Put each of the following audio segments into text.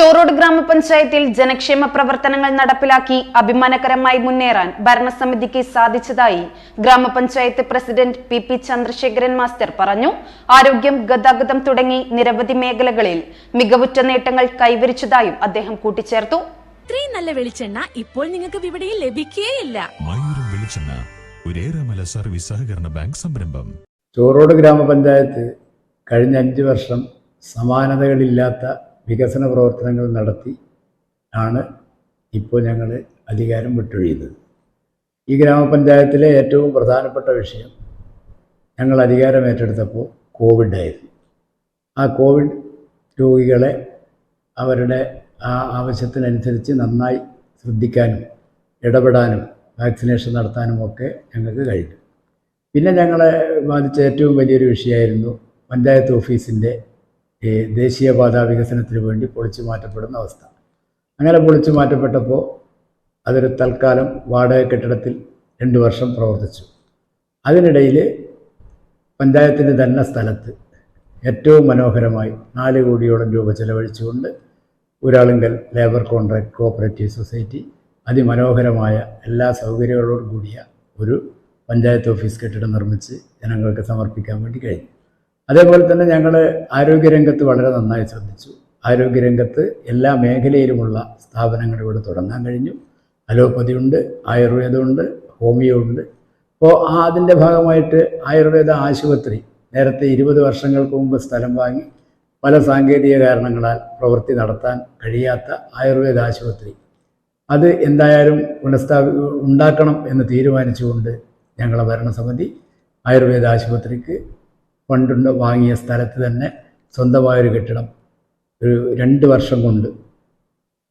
ചോറോഡ് ഗ്രാമപഞ്ചായത്തിൽ ജനക്ഷേമ പ്രവർത്തനങ്ങൾ നടപ്പിലാക്കി അഭിമാനകരമായി മുന്നേറാൻ ഭരണസമിതിക്ക് സാധിച്ചതായി ഗ്രാമപഞ്ചായത്ത് president P P Chandrasekharan master പറഞ്ഞു. ആരോഗ്യം ഗതാഗതം തുടങ്ങി നിരവധി മേഖലകളിൽ മികവുറ്റ നേട്ടങ്ങൾ കൈവരിച്ചതായും അദ്ദേഹം കൂട്ടിച്ചേർത്തു. ഇത്രയും നല്ല വെളിച്ചെണ്ണ ഇപ്പോൾ നിങ്ങൾക്ക് വിപണിയിൽ ലഭിക്കുകയില്ല മയൂരം വെളിച്ചെണ്ണ ഒരേറെമല സർവീസ് സഹകരണ ബാങ്ക് സംരംഭം. ചോറോട് ഗ്രാമപഞ്ചായത്ത് കഴിഞ്ഞ അഞ്ച് വർഷം സമാനതകളില്ലാത്ത വികസന പ്രവർത്തനങ്ങൾ നടത്തി ആണ് ഇപ്പോൾ ഞങ്ങൾ അധികാരം വിട്ടൊഴിയുന്നത്. ഈ ഗ്രാമപഞ്ചായത്തിലെ ഏറ്റവും പ്രധാനപ്പെട്ട വിഷയം ഞങ്ങൾ അധികാരം ഏറ്റെടുത്തപ്പോൾ കോവിഡ് ആയിരുന്നു ആ കോവിഡ് രോഗികളെ അവരുടെ ആ ആവശ്യത്തിനനുസരിച്ച് നന്നായി ശ്രദ്ധിക്കാനും ഇടപെടാനും വാക്സിനേഷൻ നടത്താനും ഒക്കെ ഞങ്ങൾക്ക് കഴിഞ്ഞു. പിന്നെ ഞങ്ങളെ ബാധിച്ച ഏറ്റവും വലിയൊരു വിഷയമായിരുന്നു പഞ്ചായത്ത് ഓഫീസിന്റെ ഈ ദേശീയപാത വികസനത്തിന് വേണ്ടി പൊളിച്ചു മാറ്റപ്പെടുന്ന അവസ്ഥ. അങ്ങനെ പൊളിച്ചു മാറ്റപ്പെട്ടപ്പോൾ അതൊരു തൽക്കാലം വാടക കെട്ടിടത്തിൽ രണ്ട് വർഷം പ്രവർത്തിച്ചു. അതിനിടയിൽ പഞ്ചായത്തിന്റെ തന്നെ സ്ഥലത്ത് ഏറ്റവും മനോഹരമായി നാല് കോടിയോളം രൂപ ചെലവഴിച്ചുകൊണ്ട് Uralungal labour contract cooperative society അതിമനോഹരമായ എല്ലാ സൗകര്യങ്ങളോടും കൂടിയ ഒരു പഞ്ചായത്ത് ഓഫീസ് കെട്ടിടം നിർമ്മിച്ച് ജനങ്ങൾക്ക് സമർപ്പിക്കാൻ വേണ്ടി കഴിഞ്ഞു. അതേപോലെ തന്നെ ഞങ്ങൾ ആരോഗ്യരംഗത്ത് വളരെ നന്നായി ശ്രദ്ധിച്ചു. ആരോഗ്യരംഗത്ത് എല്ലാ മേഖലയിലുമുള്ള സ്ഥാപനങ്ങൾ ഇവിടെ തുടങ്ങാൻ കഴിഞ്ഞു. അലോപ്പതി ഉണ്ട് ആയുർവേദമുണ്ട് ഹോമിയോ ഉണ്ട്. അപ്പോൾ ആ അതിന്റെ ഭാഗമായിട്ട് ആയുർവേദ ആശുപത്രി നേരത്തെ ഇരുപത് വർഷങ്ങൾക്ക് മുമ്പ് സ്ഥലം വാങ്ങി പല സാങ്കേതിക കാരണങ്ങളാൽ പ്രവൃത്തി നടത്താൻ കഴിയാത്ത ആയുർവേദ ആശുപത്രി. അത് എന്തായാലും പുനഃസ്ഥാപി ഉണ്ടാക്കണം എന്ന് തീരുമാനിച്ചുകൊണ്ട് ഞങ്ങളെ ഭരണസമിതി ആയുർവേദ ആശുപത്രിക്ക് ഫണ്ടുണ്ട് വാങ്ങിയ സ്ഥലത്ത് തന്നെ സ്വന്തമായൊരു കെട്ടിടം. ഒരു രണ്ട് വർഷം കൊണ്ട്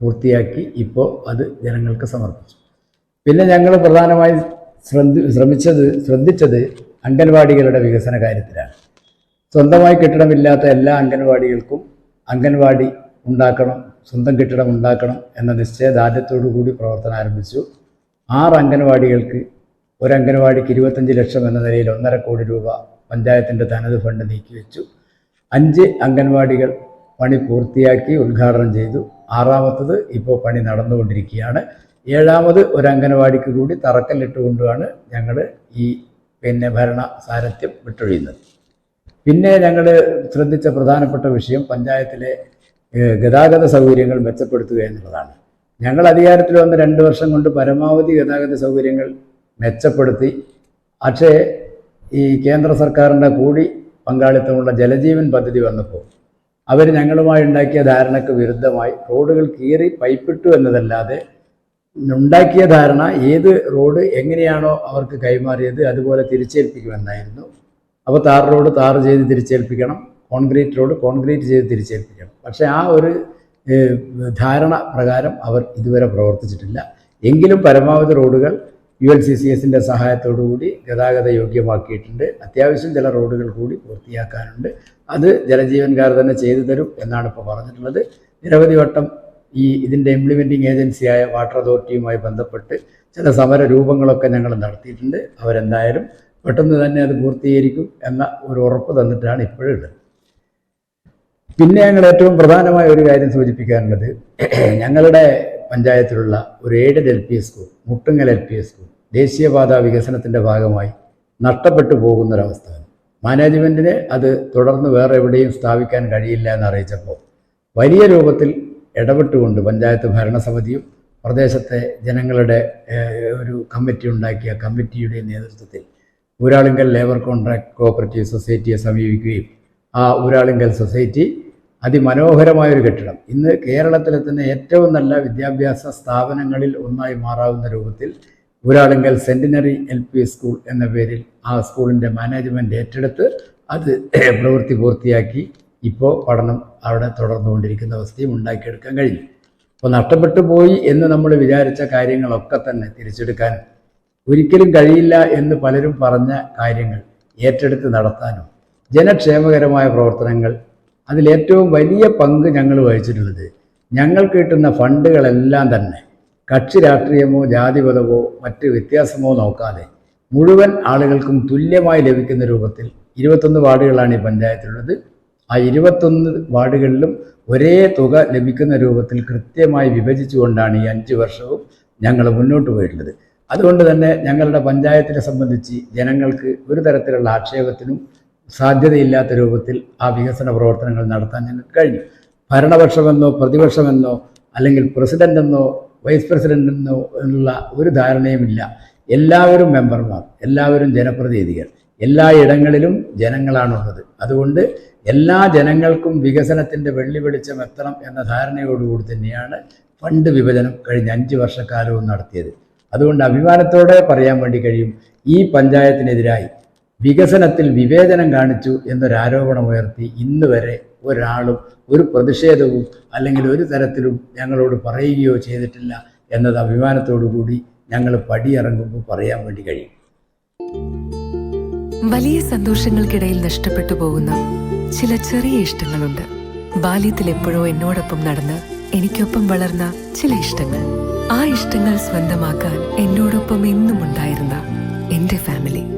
പൂർത്തിയാക്കി ഇപ്പോൾ അത് ജനങ്ങൾക്ക് സമർപ്പിച്ചു. പിന്നെ ഞങ്ങൾ പ്രധാനമായി ശ്രദ്ധ ശ്രമിച്ചത് ശ്രദ്ധിച്ചത് അംഗൻവാടികളുടെ വികസന കാര്യത്തിലാണ്. സ്വന്തമായി കെട്ടിടമില്ലാത്ത എല്ലാ അംഗൻവാടികൾക്കും അംഗൻവാടി ഉണ്ടാക്കണം സ്വന്തം കെട്ടിടം ഉണ്ടാക്കണം എന്ന നിശ്ചയദാർഢ്യത്തോടു കൂടി പ്രവർത്തനം ആരംഭിച്ചു. ആറ് അംഗൻവാടികൾക്ക് ഒരു അംഗൻവാടിക്ക് ഇരുപത്തഞ്ച് ലക്ഷം എന്ന നിലയിൽ ഒന്നര കോടി രൂപ പഞ്ചായത്തിന്റെ തനത് ഫണ്ട് നീക്കിവെച്ചു അഞ്ച് അംഗൻവാടികൾ പണി പൂർത്തിയാക്കി ഉദ്ഘാടനം ചെയ്തു. ആറാമത്തത് ഇപ്പോൾ പണി നടന്നുകൊണ്ടിരിക്കുകയാണ്. ഏഴാമത് ഒരു അംഗൻവാടിക്ക് കൂടി തറക്കല്ലിട്ടുകൊണ്ടുമാണ് ഞങ്ങൾ ഈ പിന്നെ ഭരണ സാരഥ്യം വിട്ടൊഴിയുന്നത്. പിന്നെ ഞങ്ങൾ ശ്രദ്ധിച്ച പ്രധാനപ്പെട്ട വിഷയം പഞ്ചായത്തിലെ ഗതാഗത സൗകര്യങ്ങൾ മെച്ചപ്പെടുത്തുക എന്നുള്ളതാണ്. ഞങ്ങൾ അധികാരത്തിൽ വന്ന് രണ്ട് വർഷം കൊണ്ട് പരമാവധി ഗതാഗത സൗകര്യങ്ങൾ മെച്ചപ്പെടുത്തി. പക്ഷേ ഈ കേന്ദ്ര സർക്കാരിന്റെ കൂടി പങ്കാളിത്തമുള്ള ജലജീവൻ പദ്ധതി വന്നപ്പോൾ അവർ ഞങ്ങളുമായി ഉണ്ടാക്കിയ ധാരണയ്ക്ക് വിരുദ്ധമായി റോഡുകൾ കീറി പൈപ്പിട്ടു എന്നതല്ലാതെ ഉണ്ടാക്കിയ ധാരണ ഏത് റോഡ് എങ്ങനെയാണോ അവർക്ക് കൈമാറിയത് അതുപോലെ തിരിച്ചേൽപ്പിക്കുമെന്നായിരുന്നു. അപ്പോൾ താർ റോഡ് താർ ചെയ്ത് തിരിച്ചേൽപ്പിക്കണം കോൺക്രീറ്റ് റോഡ് കോൺക്രീറ്റ് ചെയ്ത് തിരിച്ചേൽപ്പിക്കണം. പക്ഷേ ആ ഒരു ധാരണ പ്രകാരം അവർ ഇതുവരെ പ്രവർത്തിച്ചിട്ടില്ല. എങ്കിലും പരമാവധി റോഡുകൾ യു എൽ സി സി എസിന്റെ സഹായത്തോടുകൂടി ഗതാഗത യോഗ്യമാക്കിയിട്ടുണ്ട്. അത്യാവശ്യം ചില റോഡുകൾ കൂടി പൂർത്തിയാക്കാനുണ്ട്. അത് ജലജീവൻകാർ തന്നെ ചെയ്തു തരും എന്നാണ് ഇപ്പോൾ പറഞ്ഞിട്ടുള്ളത്. നിരവധി വട്ടം ഈ ഇതിന്റെ ഇംപ്ലിമെന്റിംഗ് ഏജൻസിയായ വാട്ടർ അതോറിറ്റിയുമായി ബന്ധപ്പെട്ട് ചില സമര രൂപങ്ങളൊക്കെ ഞങ്ങൾ നടത്തിയിട്ടുണ്ട്. അവരെന്തായാലും പെട്ടെന്ന് തന്നെ അത് പൂർത്തീകരിക്കും എന്ന ഒരു ഉറപ്പ് തന്നിട്ടാണ് ഇപ്പോഴുള്ളത് പിന്നെ ഞങ്ങൾ ഏറ്റവും പ്രധാനമായ ഒരു കാര്യം സൂചിപ്പിക്കാനുള്ളത്. ഞങ്ങളുടെ പഞ്ചായത്തിലുള്ള ഒരു aided L P school Muttungal L P school ദേശീയപാത വികസനത്തിന്റെ ഭാഗമായി നഷ്ടപ്പെട്ടു പോകുന്നൊരവസ്ഥയാണ്. മാനേജ്മെന്റിന് അത് തുടർന്ന് വേറെ എവിടെയും സ്ഥാപിക്കാൻ കഴിയില്ല എന്ന് അറിയിച്ചപ്പോൾ വലിയ രൂപത്തിൽ ഇടപെട്ടുകൊണ്ട് പഞ്ചായത്ത് ഭരണസമിതിയും പ്രദേശത്തെ ജനങ്ങളുടെ ഒരു കമ്മിറ്റി ഉണ്ടാക്കിയ കമ്മിറ്റിയുടെ നേതൃത്വത്തിൽ ഊരാളുങ്കൽ ലേബർ കോൺട്രാക്ട് കോഓപ്പറേറ്റീവ് സൊസൈറ്റിയെ സമീപിക്കുകയും ആ ഊരാളുങ്കൽ സൊസൈറ്റി അതിമനോഹരമായൊരു കെട്ടിടം. ഇന്ന് കേരളത്തിലെ തന്നെ ഏറ്റവും നല്ല വിദ്യാഭ്യാസ സ്ഥാപനങ്ങളിൽ ഒന്നായി മാറാവുന്ന രൂപത്തിൽ Uralungal centenary L P school എന്ന പേരിൽ ആ സ്കൂളിന്റെ മാനേജ്മെന്റ് ഏറ്റെടുത്ത് അത് പ്രവൃത്തി പൂർത്തിയാക്കി ഇപ്പോൾ പഠനം അവിടെ തുടർന്നുകൊണ്ടിരിക്കുന്ന അവസ്ഥയും ഉണ്ടാക്കിയെടുക്കാൻ കഴിഞ്ഞു. അപ്പോൾ നഷ്ടപ്പെട്ടു പോയി എന്ന് നമ്മൾ വിചാരിച്ച കാര്യങ്ങളൊക്കെ തന്നെ തിരിച്ചെടുക്കാൻ ഒരിക്കലും കഴിയില്ല എന്ന് പലരും പറഞ്ഞ കാര്യങ്ങൾ ഏറ്റെടുത്ത് നടത്താനും ജനക്ഷേമകരമായ പ്രവർത്തനങ്ങൾ അതിലേറ്റവും വലിയ പങ്ക് ഞങ്ങൾ വഹിച്ചിട്ടുള്ളത്. ഞങ്ങൾ കിട്ടുന്ന ഫണ്ടുകളെല്ലാം തന്നെ. കക്ഷി രാഷ്ട്രീയമോ ജാതിപതമോ മറ്റ് വ്യത്യാസമോ നോക്കാതെ മുഴുവൻ ആളുകൾക്കും തുല്യമായി ലഭിക്കുന്ന രൂപത്തിൽ ഇരുപത്തൊന്ന് വാർഡുകളാണ് ഈ പഞ്ചായത്തിലുള്ളത്. ആ ഇരുപത്തൊന്ന് വാർഡുകളിലും ഒരേ തുക ലഭിക്കുന്ന രൂപത്തിൽ കൃത്യമായി വിഭജിച്ചുകൊണ്ടാണ് ഈ അഞ്ച് വർഷവും ഞങ്ങൾ മുന്നോട്ട് പോയിട്ടുള്ളത്. അതുകൊണ്ട് തന്നെ ഞങ്ങളുടെ പഞ്ചായത്തിനെ സംബന്ധിച്ച് ജനങ്ങൾക്ക് ഒരു തരത്തിലുള്ള ആക്ഷേപത്തിനും സാധ്യതയില്ലാത്ത രൂപത്തിൽ ആ വികസന പ്രവർത്തനങ്ങൾ നടത്താൻ ഞങ്ങൾക്ക് കഴിഞ്ഞു. ഭരണപക്ഷമെന്നോ പ്രതിപക്ഷമെന്നോ അല്ലെങ്കിൽ പ്രസിഡന്റെന്നോ വൈസ് പ്രസിഡന്റെന്നോ എന്നുള്ള ഒരു ധാരണയുമില്ല എല്ലാവരും മെമ്പർമാർ എല്ലാവരും ജനപ്രതിനിധികൾ. എല്ലാ ഇടങ്ങളിലും ജനങ്ങളാണുള്ളത്. അതുകൊണ്ട് എല്ലാ ജനങ്ങൾക്കും വികസനത്തിന്റെ വെള്ളി വെളിച്ചം എത്തണം എന്ന ധാരണയോടുകൂടി തന്നെയാണ് ഫണ്ട് വിഭജനം കഴിഞ്ഞ അഞ്ച് വർഷക്കാലവും നടത്തിയത്. അതുകൊണ്ട് അഭിമാനത്തോടെ പറയാൻ വേണ്ടി കഴിയും ഈ പഞ്ചായത്തിനെതിരായി വികസനത്തിൽ വിവേചനം കാണിച്ചു എന്നൊരാരോപണമുയർത്തി ഇന്ന് വരെ ഒരാളും ഒരു പ്രതിഷേധവും അല്ലെങ്കിൽ ഒരു തരത്തിലും ഞങ്ങളോട് പറയുകയോ ചെയ്തിട്ടില്ല എന്നത് അഭിമാനത്തോടു കൂടി ഞങ്ങൾ പടിയിറങ്ങുമ്പോൾ പറയാൻ വേണ്ടി കഴിയും. വലിയ സന്തോഷങ്ങൾക്കിടയിൽ നഷ്ടപ്പെട്ടു പോകുന്ന ചില ചെറിയ ഇഷ്ടങ്ങളുണ്ട്. ബാല്യത്തിൽ എപ്പോഴോ എന്നോടൊപ്പം നടന്ന് എനിക്കൊപ്പം വളർന്ന ചില ഇഷ്ടങ്ങൾ. ആ ഇഷ്ടങ്ങൾ സ്വന്തമാക്കാൻ എന്നോടൊപ്പം എന്നും ഉണ്ടായിരുന്ന എന്റെ ഫാമിലി.